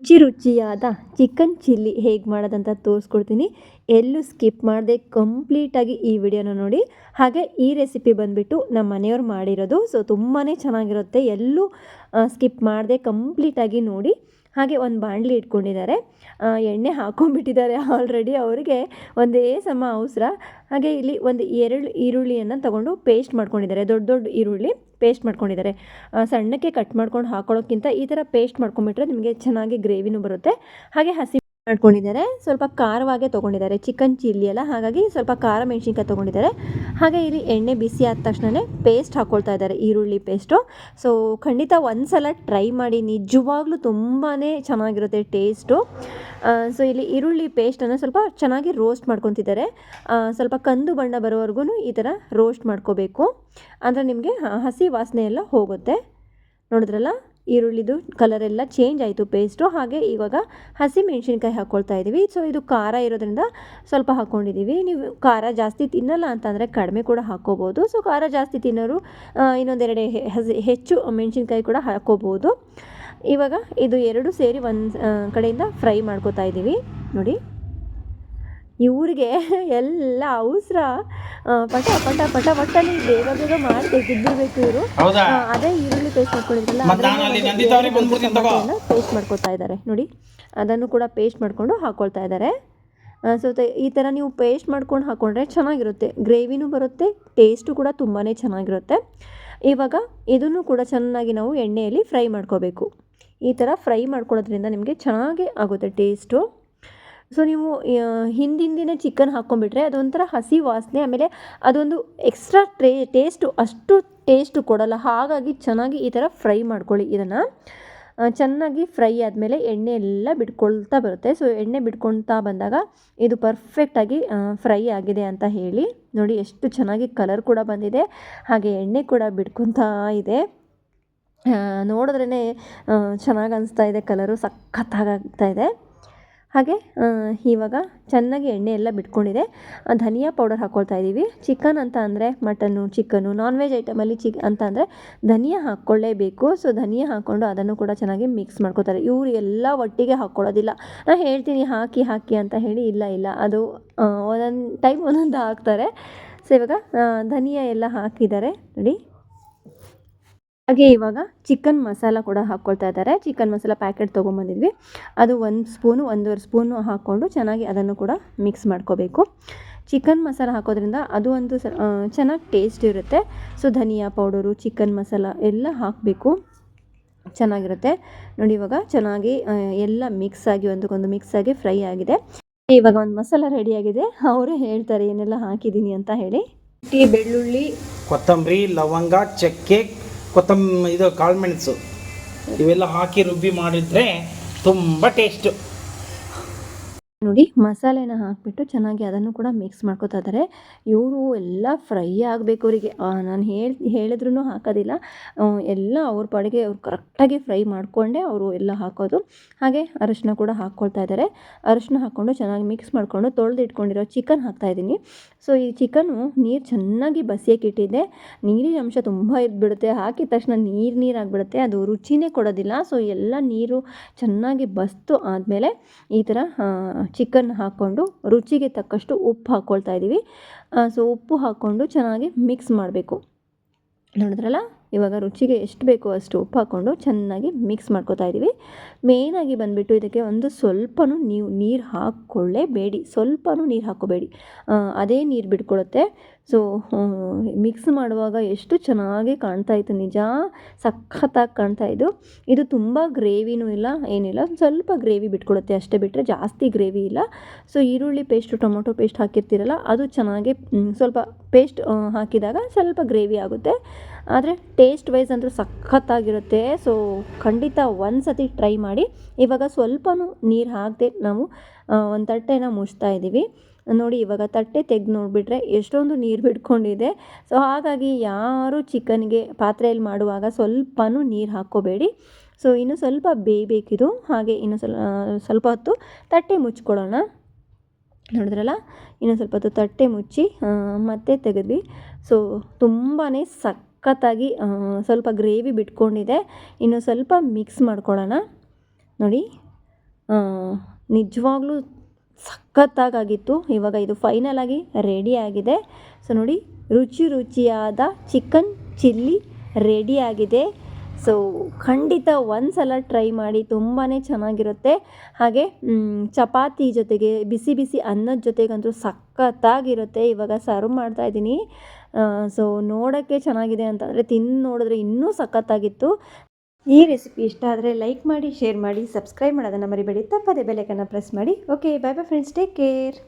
ರುಚಿ ರುಚಿಯಾದ chicken chilli ಹೇಗೆ ಮಾಡೋದಂತ ತೋರಿಸ್ಕೊಡ್ತೀನಿ. ಎಲ್ಲೂ ಸ್ಕಿಪ್ ಮಾಡದೆ ಕಂಪ್ಲೀಟಾಗಿ ಈ ವಿಡಿಯೋನ ನೋಡಿ. ಹಾಗೆ ಈ ರೆಸಿಪಿ ಬಂದುಬಿಟ್ಟು ನಮ್ಮ ಮನೆಯವ್ರು ಮಾಡಿರೋದು. ಸೊ ತುಂಬಾ ಚೆನ್ನಾಗಿರುತ್ತೆ. ಎಲ್ಲೂ ಸ್ಕಿಪ್ ಮಾಡದೆ ಕಂಪ್ಲೀಟಾಗಿ ನೋಡಿ. ಹಾಗೆ ಒಂದು ಬಾಣಲಿ ಇಟ್ಕೊಂಡಿದ್ದಾರೆ. ಎಣ್ಣೆ ಹಾಕೊಂಡ್ಬಿಟ್ಟಿದ್ದಾರೆ ಆಲ್ರೆಡಿ ಅವರಿಗೆ. ಒಂದೇ ಸಮ ಅವಸರ. ಹಾಗೆ ಇಲ್ಲಿ ಒಂದು ಎರಡು ಈರುಳ್ಳಿಯನ್ನು ತಗೊಂಡು ಪೇಸ್ಟ್ ಮಾಡ್ಕೊಂಡಿದ್ದಾರೆ. ದೊಡ್ಡ ದೊಡ್ಡ ಈರುಳ್ಳಿ ಪೇಸ್ಟ್ ಮಾಡ್ಕೊಂಡಿದ್ದಾರೆ. ಸಣ್ಣಕ್ಕೆ ಕಟ್ ಮಾಡ್ಕೊಂಡು ಹಾಕೊಳ್ಳೋಕ್ಕಿಂತ ಈ ಥರ ಪೇಸ್ಟ್ ಮಾಡ್ಕೊಂಡ್ಬಿಟ್ರೆ ನಿಮಗೆ ಚೆನ್ನಾಗಿ ಗ್ರೇವಿನೂ ಬರುತ್ತೆ. ಹಾಗೆ ಹಸಿ ಮಾಡ್ಕೊಂಡಿದ್ದಾರೆ ಸ್ವಲ್ಪ ಖಾರವಾಗೆ ತೊಗೊಂಡಿದ್ದಾರೆ. ಚಿಕನ್ ಚಿಲ್ಲಿ ಎಲ್ಲ. ಹಾಗಾಗಿ ಸ್ವಲ್ಪ ಖಾರ ಮೆಣಸಿನ್ಕಾಯಿ ತೊಗೊಂಡಿದ್ದಾರೆ. ಹಾಗೆ ಇಲ್ಲಿ ಎಣ್ಣೆ ಬಿಸಿ ಆದ ತಕ್ಷಣವೇ ಪೇಸ್ಟ್ ಹಾಕ್ಕೊಳ್ತಾ ಇದ್ದಾರೆ. ಈರುಳ್ಳಿ ಪೇಸ್ಟು. ಸೊ, ಖಂಡಿತ ಒಂದು ಸಲ ಟ್ರೈ ಮಾಡಿ. ನಿಜವಾಗ್ಲೂ ತುಂಬಾ ಚೆನ್ನಾಗಿರುತ್ತೆ ಟೇಸ್ಟು. ಸೊ, ಇಲ್ಲಿ ಈರುಳ್ಳಿ ಪೇಸ್ಟನ್ನು ಸ್ವಲ್ಪ ಚೆನ್ನಾಗಿ ರೋಸ್ಟ್ ಮಾಡ್ಕೊತಿದ್ದಾರೆ. ಸ್ವಲ್ಪ ಕಂದು ಬಣ್ಣ ಬರೋವರೆಗೂ ಈ ಥರ ರೋಸ್ಟ್ ಮಾಡ್ಕೋಬೇಕು. ಅಂದರೆ ನಿಮಗೆ ಹಸಿ ವಾಸನೆ ಎಲ್ಲ ಹೋಗುತ್ತೆ. ನೋಡಿದ್ರಲ್ಲ? ಈರುಳ್ಳಿದು ಕಲರ್ ಎಲ್ಲ ಚೇಂಜ್ ಆಯಿತು ಪೇಸ್ಟು ಹಾಗೆ ಇವಾಗ ಹಸಿ ಮೆಣಸಿನ್ಕಾಯಿ ಹಾಕ್ಕೊಳ್ತಾ ಇದ್ದೀವಿ ಸೊ ಇದು ಖಾರ ಇರೋದ್ರಿಂದ ಸ್ವಲ್ಪ ಹಾಕ್ಕೊಂಡಿದ್ದೀವಿ ನೀವು ಖಾರ ಜಾಸ್ತಿ ತಿನ್ನಲ್ಲ ಅಂತಂದರೆ ಕಡಿಮೆ ಕೂಡ ಹಾಕ್ಕೋಬೋದು ಸೊ ಖಾರ ಜಾಸ್ತಿ ತಿನ್ನೋರು ಇನ್ನೊಂದೆರಡು ಹೆಚ್ಚು ಮೆಣಸಿನ್ಕಾಯಿ ಕೂಡ ಹಾಕ್ಕೋಬೋದು ಇವಾಗ ಇದು ಎರಡು ಸೇರಿ ಒಂದು ಕಡೆಯಿಂದ ಫ್ರೈ ಮಾಡ್ಕೋತಾ ಇದ್ದೀವಿ ನೋಡಿ. ಇವ್ರಿಗೆ ಎಲ್ಲ ಅವಸರ ಪಟ ಪಟ ಪಟ ಪಟ್ಟಲ್ಲಿ ಬೇಗ ಬೇಗ ಮಾಡಿ ತೆಗೆದಿರ್ಬೇಕು ಇವರು. ಅದೇ ಈರುಳ್ಳಿ ಪೇಸ್ಟ್ ಮಾಡ್ಕೊಂಡಿದ್ರಲ್ಲ. ಪೇಸ್ಟ್ ಮಾಡ್ಕೊತಾ ಇದ್ದಾರೆ ನೋಡಿ. ಅದನ್ನು ಕೂಡ ಪೇಸ್ಟ್ ಮಾಡಿಕೊಂಡು ಹಾಕೊಳ್ತಾ ಇದ್ದಾರೆ ಸೊ ಈ ಥರ ನೀವು ಪೇಸ್ಟ್ ಮಾಡ್ಕೊಂಡು ಹಾಕೊಂಡ್ರೆ ಚೆನ್ನಾಗಿರುತ್ತೆ. ಗ್ರೇವಿನೂ ಬರುತ್ತೆ ಟೇಸ್ಟು ಕೂಡ ತುಂಬಾ ಚೆನ್ನಾಗಿರುತ್ತೆ. ಇವಾಗ ಇದನ್ನು ಕೂಡ ಚೆನ್ನಾಗಿ ನಾವು ಎಣ್ಣೆಯಲ್ಲಿ ಫ್ರೈ ಮಾಡ್ಕೋಬೇಕು. ಈ ಥರ ಫ್ರೈ ಮಾಡ್ಕೊಳ್ಳೋದ್ರಿಂದ ನಿಮಗೆ ಚೆನ್ನಾಗಿ ಆಗುತ್ತೆ ಟೇಸ್ಟು ಸೊ ನೀವು ಹಿಂದಿನ ದಿನ ಚಿಕನ್ ಹಾಕ್ಕೊಂಡ್ಬಿಟ್ರೆ ಅದೊಂಥರ ಹಸಿ ವಾಸನೆ, ಆಮೇಲೆ ಅದೊಂದು ಎಕ್ಸ್ಟ್ರಾ ಟ್ರೇ ಟೇಸ್ಟು ಅಷ್ಟು ಟೇಸ್ಟು ಕೊಡಲ್ಲ. ಹಾಗಾಗಿ ಚೆನ್ನಾಗಿ ಈ ಥರ ಫ್ರೈ ಮಾಡ್ಕೊಳ್ಳಿ ಇದನ್ನು. ಚೆನ್ನಾಗಿ ಫ್ರೈ ಆದಮೇಲೆ ಎಣ್ಣೆ ಎಲ್ಲ ಬಿಟ್ಕೊಳ್ತಾ ಬರುತ್ತೆ. ಸೊ ಎಣ್ಣೆ ಬಿಟ್ಕೊಳ್ತಾ ಬಂದಾಗ ಇದು ಪರ್ಫೆಕ್ಟಾಗಿ ಫ್ರೈ ಆಗಿದೆ ಅಂತ ಹೇಳಿ. ನೋಡಿ, ಎಷ್ಟು ಚೆನ್ನಾಗಿ ಕಲರ್ ಕೂಡ ಬಂದಿದೆ. ಹಾಗೆ ಎಣ್ಣೆ ಕೂಡ ಬಿಟ್ಕೊತಾ ಇದೆ. ನೋಡಿದ್ರೇ ಚೆನ್ನಾಗಿ ಅನಿಸ್ತಾ ಇದೆ. ಕಲರು ಸಖತ್ತಾಗ್ತಾ ಇದೆ. ಹಾಗೆ ಇವಾಗ ಚೆನ್ನಾಗಿ ಎಣ್ಣೆ ಎಲ್ಲ ಬಿಟ್ಕೊಂಡಿದೆ. ಧನಿಯಾ ಪೌಡರ್ ಹಾಕ್ಕೊಳ್ತಾ ಇದ್ದೀವಿ. ಚಿಕನ್ ಅಂತ ಅಂದರೆ ಮಟನ್ನು, ಚಿಕನ್ನು ನಾನ್ ವೆಜ್ ಐಟಮಲ್ಲಿ ಚಿಕ್, ಅಂತ ಅಂದರೆ ಧನಿಯಾ ಹಾಕ್ಕೊಳ್ಳೇಬೇಕು. ಸೊ ಧನಿಯಾ ಹಾಕ್ಕೊಂಡು ಅದನ್ನು ಕೂಡ ಚೆನ್ನಾಗಿ ಮಿಕ್ಸ್ ಮಾಡ್ಕೋತಾರೆ. ಇವರು ಎಲ್ಲ ಒಟ್ಟಿಗೆ ಹಾಕ್ಕೊಳ್ಳೋದಿಲ್ಲ. ನಾನು ಹೇಳ್ತೀನಿ, ಹಾಕಿ ಹಾಕಿ ಅಂತ ಹೇಳಿ ಇಲ್ಲ ಇಲ್ಲ. ಅದು ಒಂದೊಂದು ಟೈಮ್ ಒಂದೊಂದು ಹಾಕ್ತಾರೆ. ಸೊ ಇವಾಗ ಧನಿಯಾ ಎಲ್ಲ ಹಾಕಿದ್ದಾರೆ. ನೋಡಿ. ಹಾಗೆ ಇವಾಗ ಚಿಕನ್ ಮಸಾಲ ಕೂಡ ಹಾಕ್ಕೊಳ್ತಾ ಇದ್ದಾರೆ. ಚಿಕನ್ ಮಸಾಲ ಪ್ಯಾಕೆಟ್ ತೊಗೊಂಬಂದಿದ್ವಿ. ಅದು ಒಂದು ಸ್ಪೂನು ಒಂದೂವರೆ ಸ್ಪೂನು ಹಾಕ್ಕೊಂಡು ಚೆನ್ನಾಗಿ ಅದನ್ನು ಕೂಡ ಮಿಕ್ಸ್ ಮಾಡ್ಕೋಬೇಕು. ಚಿಕನ್ ಮಸಾಲ ಹಾಕೋದ್ರಿಂದ ಅದು ಒಂದು ಸ ಚೆನ್ನಾಗಿ ಟೇಸ್ಟ್ ಇರುತ್ತೆ. ಸೊ ಧನಿಯಾ ಪೌಡರು ಚಿಕನ್ ಮಸಾಲ ಎಲ್ಲ ಹಾಕಬೇಕು. ಚೆನ್ನಾಗಿರುತ್ತೆ. ನೋಡಿ ಇವಾಗ ಚೆನ್ನಾಗಿ ಎಲ್ಲ ಮಿಕ್ಸ್ ಆಗಿ ಒಂದಕ್ಕೊಂದು ಮಿಕ್ಸ್ ಆಗಿ ಫ್ರೈ ಆಗಿದೆ. ಇವಾಗ ಒಂದು ಮಸಾಲ ರೆಡಿಯಾಗಿದೆ ಅವರು ಹೇಳ್ತಾರೆ ಏನೆಲ್ಲ ಹಾಕಿದ್ದೀನಿ ಅಂತ ಹೇಳಿ. ಟೀ ಬೆಳ್ಳುಳ್ಳಿ ಕೊತ್ತಂಬರಿ ಲವಂಗ ಚಕ್ಕೆ ಕೊತ್ತಂಬ ಇದು ಕಾಳುಮೆಣಸು ಇವೆಲ್ಲ ಹಾಕಿ ರುಬ್ಬಿ ಮಾಡಿದರೆ ತುಂಬ ಟೇಸ್ಟು ನೋಡಿ ಮಸಾಲೆನ ಹಾಕಿಬಿಟ್ಟು ಚೆನ್ನಾಗಿ ಅದನ್ನು ಕೂಡ ಮಿಕ್ಸ್ ಮಾಡ್ಕೊತಾ ಇದ್ದಾರೆ. ಇವರು ಎಲ್ಲ ಫ್ರೈ ಆಗಬೇಕು ಅವರಿಗೆ. ನಾನು ಹೇಳಿ ಹೇಳಿದ್ರೂ ಹಾಕೋದಿಲ್ಲ. ಎಲ್ಲ ಅವ್ರ ಪಾಡಿಗೆ ಅವ್ರು ಕರೆಕ್ಟಾಗಿ ಫ್ರೈ ಮಾಡಿಕೊಂಡೇ ಅವರು ಎಲ್ಲ ಹಾಕೋದು. ಹಾಗೆ ಅರಶಿನ ಕೂಡ ಹಾಕ್ಕೊಳ್ತಾ ಇದ್ದಾರೆ. ಅರಶಿನ ಹಾಕ್ಕೊಂಡು ಚೆನ್ನಾಗಿ ಮಿಕ್ಸ್ ಮಾಡಿಕೊಂಡು ತೊಳೆದು ಇಟ್ಕೊಂಡಿರೋ ಚಿಕನ್ ಹಾಕ್ತಾಯಿದ್ದೀನಿ ಸೊ ಈ ಚಿಕನ್ನು ನೀರು ಚೆನ್ನಾಗಿ ಬಸಿಯಕ್ಕೆ ಇಟ್ಟಿದ್ದೆ. ನೀರಿನ ಅಂಶ ತುಂಬ ಇದ್ಬಿಡುತ್ತೆ. ಹಾಕಿದ ತಕ್ಷಣ ನೀರು ನೀರಾಗಿಬಿಡುತ್ತೆ ಅದು ರುಚಿನೇ ಕೊಡೋದಿಲ್ಲ. ಸೊ ಎಲ್ಲ ನೀರು ಚೆನ್ನಾಗಿ ಬಸ್ತು ಆದಮೇಲೆ ಈ ಥರ ಚಿಕನ್ ಹಾಕ್ಕೊಂಡು ರುಚಿಗೆ ತಕ್ಕಷ್ಟು ಉಪ್ಪು ಹಾಕ್ಕೊಳ್ತಾ ಇದ್ದೀವಿ. ಸೊ ಉಪ್ಪು ಹಾಕ್ಕೊಂಡು ಚೆನ್ನಾಗಿ ಮಿಕ್ಸ್ ಮಾಡಬೇಕು. ನೋಡಿದ್ರಲ್ಲ? ಇವಾಗ ರುಚಿಗೆ ಎಷ್ಟು ಬೇಕೋ ಅಷ್ಟು ಉಪ್ಪು ಹಾಕ್ಕೊಂಡು ಚೆನ್ನಾಗಿ ಮಿಕ್ಸ್ ಮಾಡ್ಕೋತಾ ಇದ್ದೀವಿ. ಮೇಯ್ನಾಗಿ ಬಂದುಬಿಟ್ಟು ಇದಕ್ಕೆ ಒಂದು ಸ್ವಲ್ಪನೂ ನೀವು ನೀರು ಹಾಕ್ಕೊಳ್ಳೇಬೇಡಿ. ಸ್ವಲ್ಪನೂ ನೀರು ಹಾಕ್ಕೋಬೇಡಿ. ಅದೇ ನೀರು ಬಿಟ್ಕೊಳ್ಳುತ್ತೆ ಸೊ ಮಿಕ್ಸ್ ಮಾಡುವಾಗ ಎಷ್ಟು ಚೆನ್ನಾಗಿ ಕಾಣ್ತಾ ಇತ್ತು, ನಿಜ? ಸಖತ್ತಾಗಿ ಕಾಣ್ತಾ ಇದ್ದು. ಇದು ತುಂಬ ಗ್ರೇವಿನೂ ಇಲ್ಲ, ಏನಿಲ್ಲ. ಸ್ವಲ್ಪ ಗ್ರೇವಿ ಬಿಟ್ಕೊಡುತ್ತೆ ಅಷ್ಟೇ ಬಿಟ್ಟರೆ ಜಾಸ್ತಿ ಗ್ರೇವಿ ಇಲ್ಲ. ಸೊ ಈರುಳ್ಳಿ ಪೇಸ್ಟು ಟೊಮೊಟೊ ಪೇಸ್ಟ್ ಹಾಕಿರ್ತೀರಲ್ಲ, ಅದು ಚೆನ್ನಾಗಿ ಸ್ವಲ್ಪ ಪೇಸ್ಟ್ ಹಾಕಿದಾಗ ಸ್ವಲ್ಪ ಗ್ರೇವಿ ಆಗುತ್ತೆ. ಆದರೆ ಟೇಸ್ಟ್ ವೈಸ್ ಅಂತೂ ಸಖತ್ತಾಗಿರುತ್ತೆ. ಸೊ ಖಂಡಿತ ಒಂದು ಸತಿ ಟ್ರೈ ಮಾಡಿ. ಇವಾಗ ಸ್ವಲ್ಪನೂ ನೀರು ಹಾಕದೆ ನಾವು ಒಂದು ತಟ್ಟೆನ ಮುಚ್ತಾ ಇದ್ದೀವಿ. ನೋಡಿ, ಇವಾಗ ತಟ್ಟೆ ತೆಗೆದು ನೋಡಿಬಿಟ್ರೆ ಎಷ್ಟೊಂದು ನೀರು ಬಿಟ್ಕೊಂಡಿದೆ ಸೊ ಹಾಗಾಗಿ ಯಾರು ಚಿಕನ್ಗೆ ಪಾತ್ರೆಯಲ್ಲಿ ಮಾಡುವಾಗ ಸ್ವಲ್ಪನೂ ನೀರು ಹಾಕ್ಕೋಬೇಡಿ. ಸೊ ಇನ್ನು ಸ್ವಲ್ಪ ಬೇಯಬೇಕಿದು. ಹಾಗೆ ಇನ್ನು ಸ್ವಲ್ಪ ಸ್ವಲ್ಪ ಹೊತ್ತು ತಟ್ಟೆ ಮುಚ್ಕೊಳ್ಳೋಣ. ನೋಡಿದ್ರಲ್ಲ? ಇನ್ನು ಸ್ವಲ್ಪ ಹೊತ್ತು ತಟ್ಟೆ ಮುಚ್ಚಿ ಮತ್ತೆ ತೆಗೆದ್ವಿ. ಸೊ ತುಂಬಾ ಸಖತ್ತಾಗಿ ಸ್ವಲ್ಪ ಗ್ರೇವಿ ಬಿಟ್ಕೊಂಡಿದೆ. ಇನ್ನು ಸ್ವಲ್ಪ ಮಿಕ್ಸ್ ಮಾಡ್ಕೊಳ್ಳೋಣ. ನೋಡಿ ನಿಜವಾಗ್ಲೂ ಸಖತ್ತಾಗಿತ್ತು ಇವಾಗ ಇದು ಫೈನಲ್ ಆಗಿ ರೆಡಿ ಆಗಿದೆ. ಸೊ ನೋಡಿ, ರುಚಿ ರುಚಿಯಾದ ಚಿಕನ್ ಚಿಲ್ಲಿ ರೆಡಿ ಆಗಿದೆ. ಸೊ ಖಂಡಿತ ಒಂದು ಸಲ ಟ್ರೈ ಮಾಡಿ ತುಂಬಾ ಚೆನ್ನಾಗಿರುತ್ತೆ. ಹಾಗೆ ಚಪಾತಿ ಜೊತೆಗೆ ಬಿಸಿ ಬಿಸಿ ಅನ್ನದ ಜೊತೆಗಂತೂ ಸಖತ್ತಾಗಿರುತ್ತೆ. ಇವಾಗ ಸರ್ವ್ ಮಾಡ್ತಾ ಇದ್ದೀನಿ. ಸೊ ನೋಡೋಕ್ಕೆ ಚೆನ್ನಾಗಿದೆ ಅಂತಂದರೆ ತಿಂದು ನೋಡಿದ್ರೆ ಇನ್ನೂ ಸಖತ್ತಾಗಿತ್ತು. ಈ ರೆಸಿಪಿ ಇಷ್ಟ ಆದರೆ ಲೈಕ್ ಮಾಡಿ, ಶೇರ್ ಮಾಡಿ, ಸಬ್ಸ್ಕ್ರೈಬ್ ಮಾಡೋದನ್ನು ಮರಿಬೇಡಿ. ತಪ್ಪದೆ ಬೆಲೆಕನ್ನು ಪ್ರೆಸ್ ಮಾಡಿ. Okay bye bye friends take care